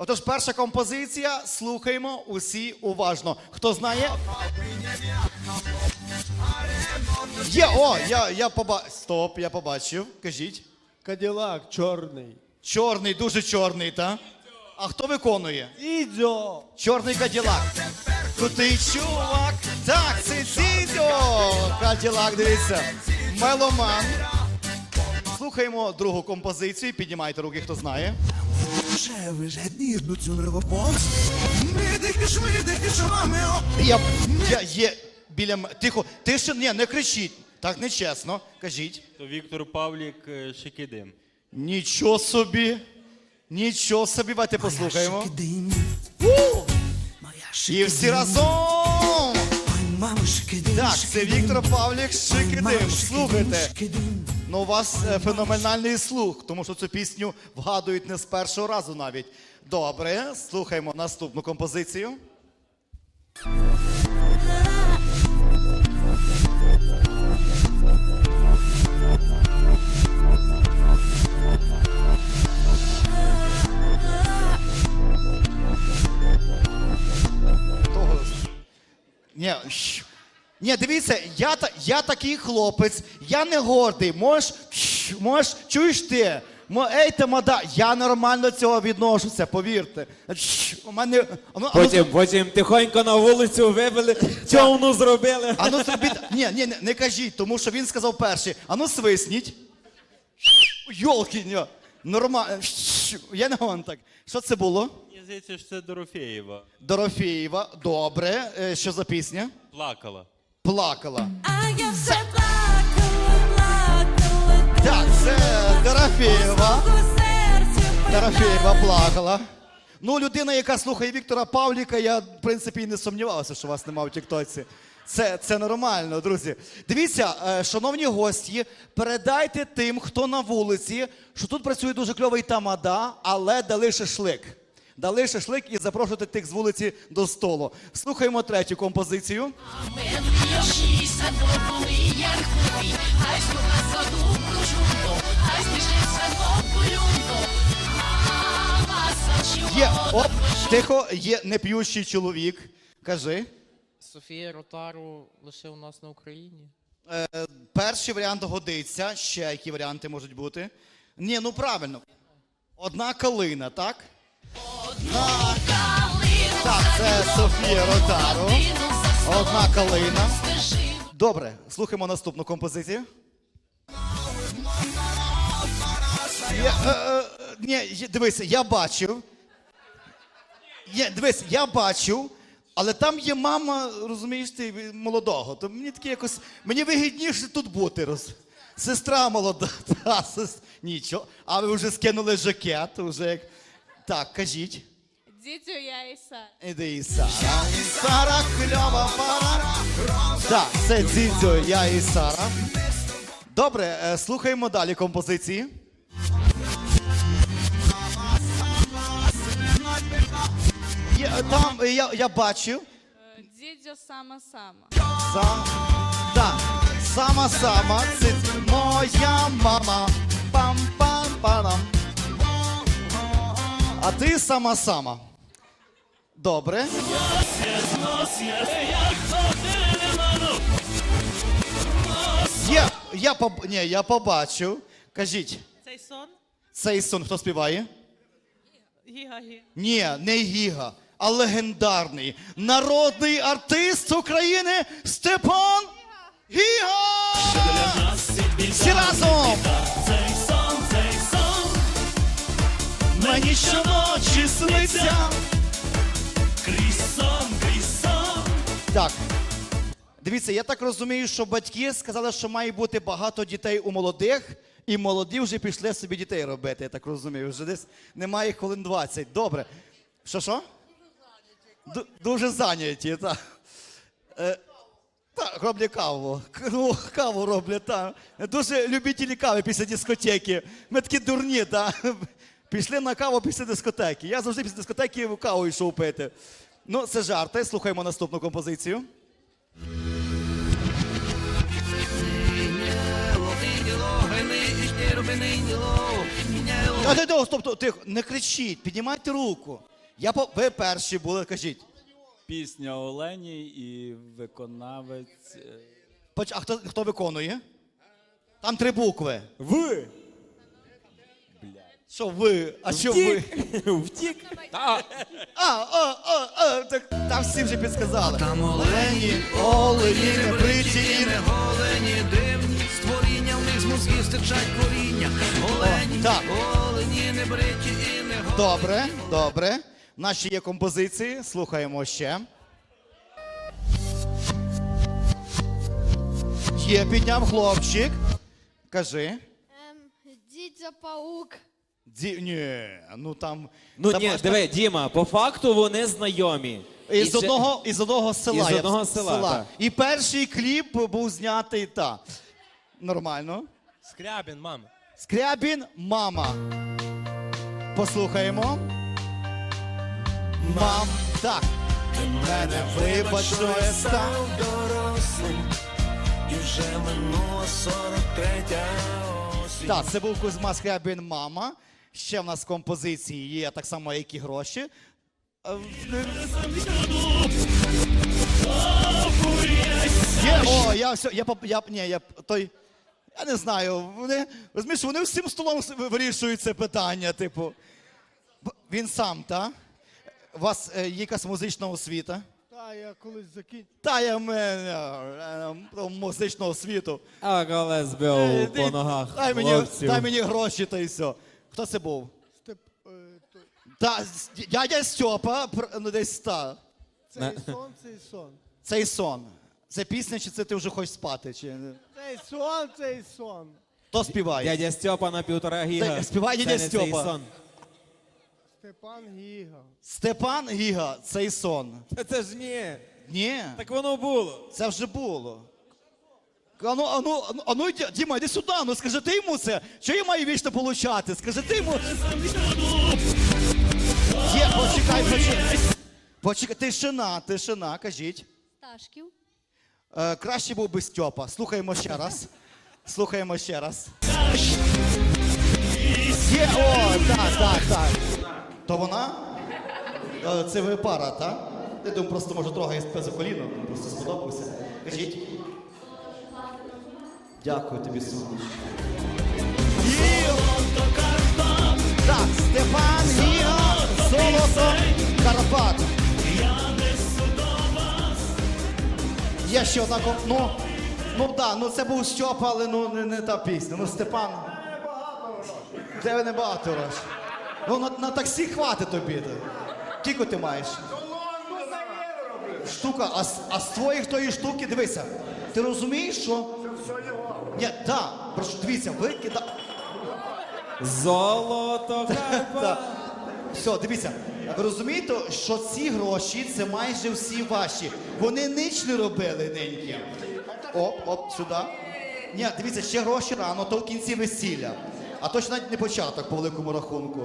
Отож, перша композиція. Слухаємо усі уважно. Хто знає? Є, о, я, я поба... Стоп, я побачив. Кажіть. Каділак чорний. Чорний, дуже чорний, та? А хто виконує? Ідзо. Чорний каділак. Крутий чувак. Так, це Дідьо. Каділак, дивіться. Меломан. Слухаємо другу композицію. Піднімайте руки, хто знає. Ще вже ніжну цю нервопомс. Мидики, шмидики, шамамео. Я, я є біля м- Тихо, тише, ні, не кричіть. Так нечесно. Кажіть. То Віктор Павлік е, Шикидим. Нічого собі. Нічого собі, давайте послухаємо. Шикидим. Моя І всі разом. Ой, Так, це. Віктор Павлік Ой, Шикидим. шикидим, Слухайте. шикидим. Ну, у вас е, феноменальний слух, тому що цю пісню вгадують не з першого разу навіть. Добре, слухаємо наступну композицію. Ні, дивіться, я, я такий хлопець, я не гордий. Можеш, можеш, чуєш ти? Ей, ти мада, я нормально цього відношуся, повірте. У мене. а ну- а ну- Потім, потім тихонько на вулицю вивели, човну зробили. А ну зробіть. Ні, ні, не, не кажіть, тому що він сказав перший. А ну свисніть. Йолки, ні. Нормально. Я не говорю так. Що це було? Мені здається, що це Дорофєєва. Дорофєєва. Добре. Е, Що за пісня? Плакала. Плакала. А я все плакала, плакала. Так, це Дорофєєва. Дорофєєва плакала. Ну, людина, яка слухає Віктора Павліка, я, в принципі, і не сумнівався, що вас немає в Тіктоці. Це, це нормально, друзі. Дивіться, е, шановні гості, передайте тим, хто на вулиці, що тут працює дуже кльовий тамада, але дали шашлик. Дали шашлик і запрошуйте тих з вулиці до столу. Слухаємо третю композицію. Є, оп, тихо, є неп'ющий чоловік. Кажи. Софія Ротару лише у нас на Україні. Е, перший варіант годиться. Ще які варіанти можуть бути? Ні, ну правильно. Одна калина, так? Так, це Софія Ротару. Одна калина. Добре, слухаємо наступну композицію. Я, е, е, ні, дивися, я бачив. Є, дивись, я бачив, але там є мама, розумієш, ти молодого. То мені таке якось. Мені вигідніше тут бути. Роз... Сестра молода. Та, сес... Нічого. А ви вже скинули жакет, вже як. Так, кажіть. Дідю, я Іса. Іди і Сара. І Сара кльова пара. Так, це Дзідзьо, я і Сара. Добре, е, слухаємо далі композиції. Є, там е, я, я бачив. Е, Дідю сама-сама. Сам, так, сама сама, це моя мама. Пам-пам-парам. А ти сама сама. Добре. Я, я, поб... Ні, я побачив. Кажіть, Цей сон? цей сон хто співає? Ні, не Гіга, а легендарний народний артист України Степан Гіга! Всі разом! Мені щоночі сниться. Так. Дивіться, я так розумію, що батьки сказали, що має бути багато дітей у молодих, і молоді вже пішли собі дітей робити, я так розумію. Вже десь немає хвилин 20. Добре. Що що? Ду- Дуже зайняті, так. Е, так, роблять каву. Ну, каву роблять, так. Дуже любителі кави після дискотеки. Ми такі дурні, так. Пішли на каву після дискотеки. Я завжди після дискотеки каву йшов пити. Ну, це жарти. Слухаємо наступну композицію. Та, та, та, стоп, стоп, тихо, не кричіть, піднімайте руку. Я по... Ви перші були, кажіть. Пісня Олені і виконавець. е, Поч- А хто, хто виконує? Там три букви. В. Що ви? А що ви? Втік. Та. А, а, а, а, так там всі вже підсказали. Там Олені, олені, не бриті і не голені дивні, створіння в них з мозгів стичать коріння. Олені, так. олені, не бриті і не голені. Добре, добре. У нас ще є композиції, слухаємо ще. Є, підняв хлопчик. Кажи. Ем, Дідзя паук. Ді... Ні, ну там. Ну там ні, аж диви, Діма, по факту вони знайомі. так- Із І ще- одного, із одного села. Із я б- одного села, так. І перший кліп був знятий та. Нормально. Скрябін, мам. Скрябін, мама. Послухаємо. Мам, так. Ти мене вибач, що я став. дорослим, і вже минула 43 осінь. Так, це був Кузьма Скрябін, мама. Ще в нас композиції є так само, як і гроші. Е, Є, о, я все, я, поп- я, ні, я той, я не знаю, вони, розумієш, вони всім столом вирішують це питання, типу. Він сам, та? У вас е, є якась музична освіта? Та я колись закінчив. Та я мене е, про музичну освіту. А колес бив по ногах. Дай мені, дай мені гроші та й все. Хто це був? Степ, е, то- Та, дядя Стьопа, пр- ну десь та. цей сон, цей сон. Цей сон. Це пісня, чи це ти вже хочеш спати? Чи... Цей сон, цей сон. Хто співає? Дядя Стьопа на півтора гіга. Та- співай Це дядя не цей Стьопа. сон. Степан Гіга. Степан Гіга, цей сон. Та це ж ні. Ні, Так воно було. це вже було. Ану, ану, ану, ану, Ді- Діма, йди сюди, ну скажи ти йому це. Що я маю вічно получати? Скажи ти йому. Є, почекай, почекай. Почекай, тишина, тишина, кажіть. Сташків. Е, краще був би Стьопа. Слухаємо ще раз. Слухаємо ще раз. Є, о, так, так, так. То вона? Е, Це ви пара, так? Я думаю, просто може трогає за коліно, просто сподобався. Кажіть. Дякую тобі, сонечко. Так, Степан Гіга, Золото, Карпат. Є ще одна комп... Ну, ну так, ну це був Стьопа, але ну не, не та пісня. Ну Степан. Тебе не багато грошей. Ну на, на таксі хватить тобі. Скільки ти маєш? Штука, а, з- а з твоїх тої штуки, дивися, ти розумієш, що. Ні, так, прошу, дивіться, ви кида... Золото Карпа. Так. Все, дивіться, ви розумієте, що ці гроші це майже всі ваші. Вони ніч не робили неньки. Оп, оп, сюди. Ні, дивіться, ще гроші рано, то в кінці весілля. А то ще навіть не початок по великому рахунку.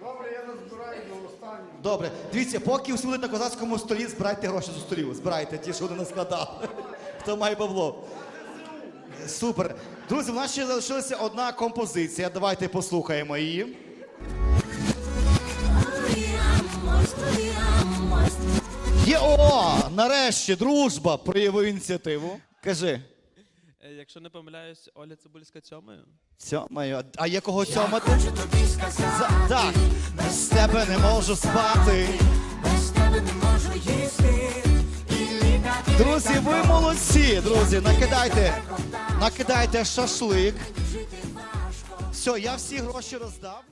Добре, я назбираю до останнього. Добре, дивіться, поки всі будуть на козацькому столі, збирайте гроші з столів. Збирайте ті, що вони наскладали. Хто має бабло. Супер. Друзі, в нас ще залишилася одна композиція. Давайте послухаємо її. Є о, нарешті, дружба проявив ініціативу. Кажи. Е, Якщо не помиляюсь, Оля Цибульська цьомою. Цьомаю. А є кого цьомати? За- Так. Без тебе не можу спати. Друзі, ви молодці, друзі. Накидайте, накидайте шашлик. Все, я всі гроші роздав.